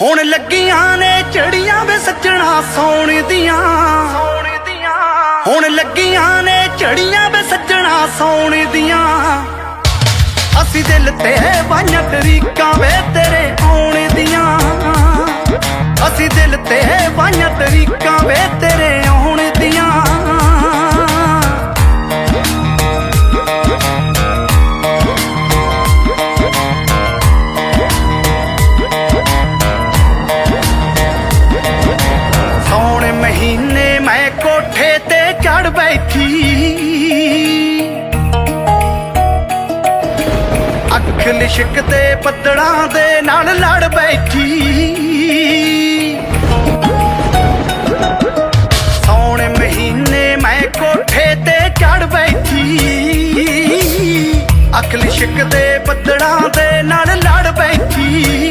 ਹੁਣ ਲੱਗੀਆਂ ਨੇ ਚੜੀਆਂ ਵੇ ਸੱਜਣਾ ਸੌਣ ਦੀਆਂ। ਸੌਣ ਦੀਆਂ ਹੁਣ ਲੱਗੀਆਂ ਨੇ ਚੜੀਆਂ ਵੇ ਸੱਜਣਾ ਸੌਣ ਦੀਆਂ। ਅਸੀਂ ਦਿਲ ਤੇ ਵਾਈਆਂ ਤਰੀਕਾਂ ਵੇ ਤੇਰੇ ਕੋਠੇ ਤੇ ਚੜ ਬੈਠੀ। ਅੱਖ ਲਿਸ਼ਕਦੇ ਬੱਦੜਾਂ ਦੇ ਨਾਲ ਲੜ ਬੈਠੀ। ਸੌਣ ਮਹੀਨੇ ਮੈਂ ਕੋਠੇ ਤੇ ਚੜ ਬੈਠੀ। ਅੱਖ ਲਿਸ਼ਕਦੇ ਬੱਦੜਾਂ ਦੇ ਨਾਲ